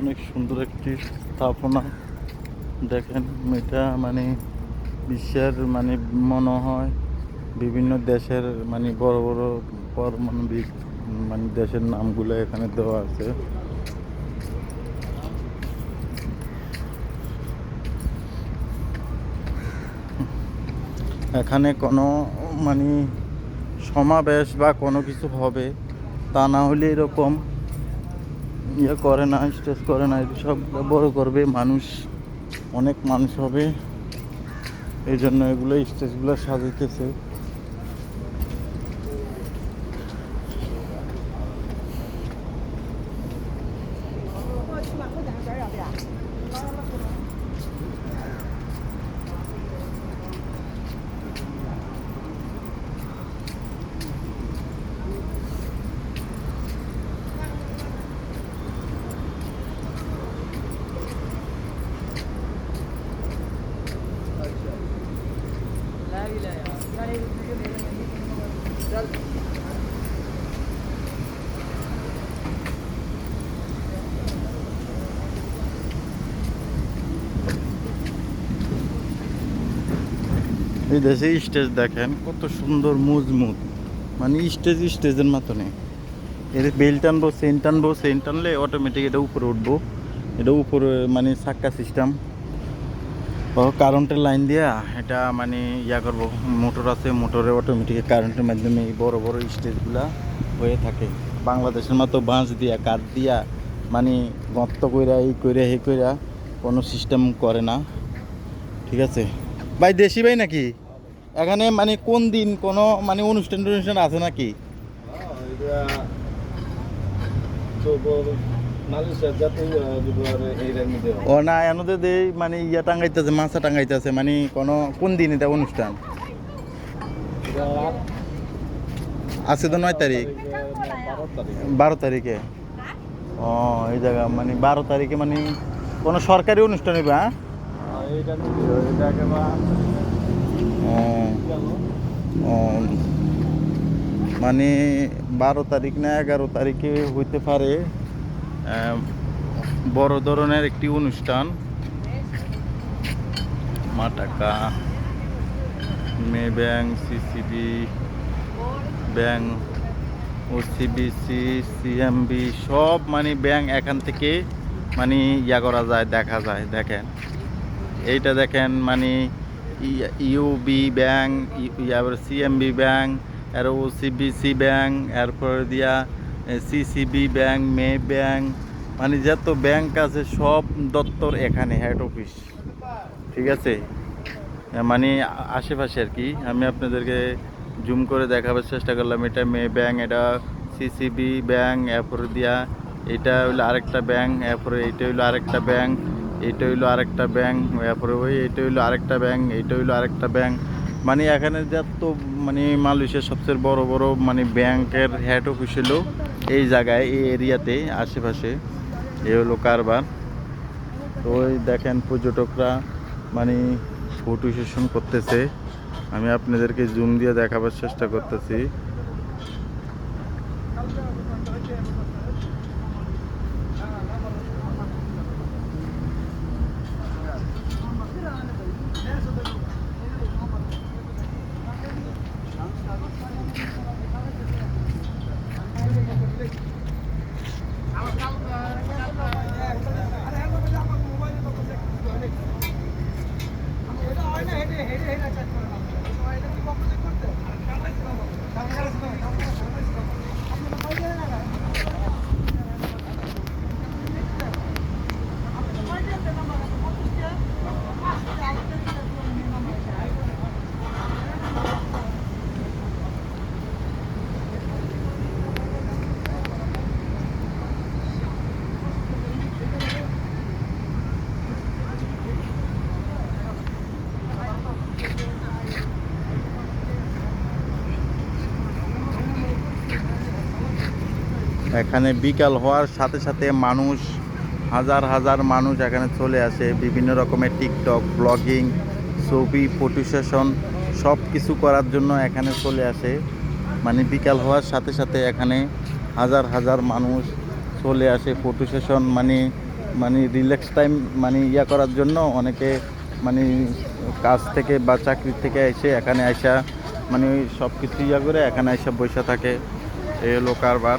অনেক সুন্দর একটি স্থাপনা। দেখেন, এটা মানে বিশ্বের মানে মনে হয় বিভিন্ন দেশের মানে বড় বড় পারমাণবিক মানে দেশের নামগুলো এখানে দেওয়া আছে। এখানে কোনো মানে সমাবেশ বা কোনো কিছু হবে তা না হলে এরকম ইয়ে করে না স্টেজ করে না সব বড় করবে, মানুষ, অনেক মানুষ হবে। এই জন্য এগুলো স্টেজগুলো সাজাইতেছে। এই দেশে স্টেজ দেখেন, কত সুন্দর মুজমুজ মানে স্টেজ স্টেজের মতো নেই এর বেল টানবো সেন টানবো সেন টানলে অটোমেটিক এটা উপরে উঠবো। এটা উপরে মানে চাক্কা সিস্টেম কারেন্টের লাইন দিয়া এটা মানে ইয়া করব, মোটর আছে, মোটরে অটোমেটিক কারেন্টের মাধ্যমে এই বড় বড় স্টেজগুলা হয়ে থাকে। বাংলাদেশের মতো বাঁশ দিয়া, কাঠ দিয়া মানে গর্ত কইরা, এই কইরা এই কইরা কোনো সিস্টেম করে না। ঠিক আছে? ভাই, দেশি ভাই নাকি? এখানে মানে কোন দিন কোনো মানে অনুষ্ঠান টনুষ্ঠান আছে নাকি? ও না এনদের দেই মানে ইয়া টাঙ্গাইতেছে মাছা টাঙ্গাইতেছে মানে কোনো কোন দিন এটা অনুষ্ঠান? আছে তো নয় তারিখ? বারো তারিখে ও এই জায়গা মানে বারো তারিখে মানে কোনো সরকারি অনুষ্ঠান হইবে হ্যাঁ? ও মানে বারো তারিখ না এগারো তারিখে হইতে পারে। বড় ধরনের একটি অনুষ্ঠান। মাটাকা Maybank, CCB, bank, OCBC, CMB, সব মানে ব্যাংক এখান থেকে মানে ইয়া করা যায়, দেখা যায়, দেখেন। এইটা দেখেন মানে ইউবি ব্যাংক ইয়ার সিএমবি ব্যাংক আর ওসিবিসি ব্যাংক, এরপর দিয়া সিসিবি ব্যাংক, মে ব্যাংক মানে যত ব্যাংক আছে সব দপ্তর এখানে হেড অফিস ঠিক আছে? মানে আশেপাশে আর কি। আমি আপনাদেরকে জুম করে দেখাবার চেষ্টা করলাম। এটা মে ব্যাংক, এটা সিসিবি ব্যাংক, এরপর দিয়া এটা হইল আরেকটা ব্যাংক, এরপরে এইটা হইল আরেকটা ব্যাংক এইটা হইল আরেকটা ব্যাংক, এরপরে ওই এইটা হইল আরেকটা ব্যাংক এইটা হইল আরেকটা ব্যাংক। মানে এখানে যত মানে মালয়েশিয়ার সবচেয়ে বড় বড় মানে ব্যাংকের হেড অফিস হলো এই জায়গায়, এই এরিয়াতে, আশেপাশে, এ হলো কারবার। তো ওই দেখেন পর্যটকরা মানে ফটো সেশন করতেছে। আমি আপনাদেরকে জুম দিয়ে দেখাবার চেষ্টা করতেছি। ¿Qué es eso? এখানে বিকাল হওয়ার সাথে সাথে মানুষ, হাজার হাজার মানুষ এখানে চলে আসে। বিভিন্ন রকমের টিকটক, ব্লগিং, ছবি ফটো সেশন সব কিছু করার জন্য এখানে চলে আসে। মানে বিকাল হওয়ার সাথে সাথে এখানে হাজার হাজার মানুষ চলে আসে ফটো সেশন মানে মানে রিল্যাক্স টাইম মানে ইয়া করার জন্য অনেকে মানে কাজ থেকে বা চাকরি থেকে এসে এখানে আসা মানে সব কিছু ইয়া করে এখানে এসে বসে থাকে। এই হলো কারবার।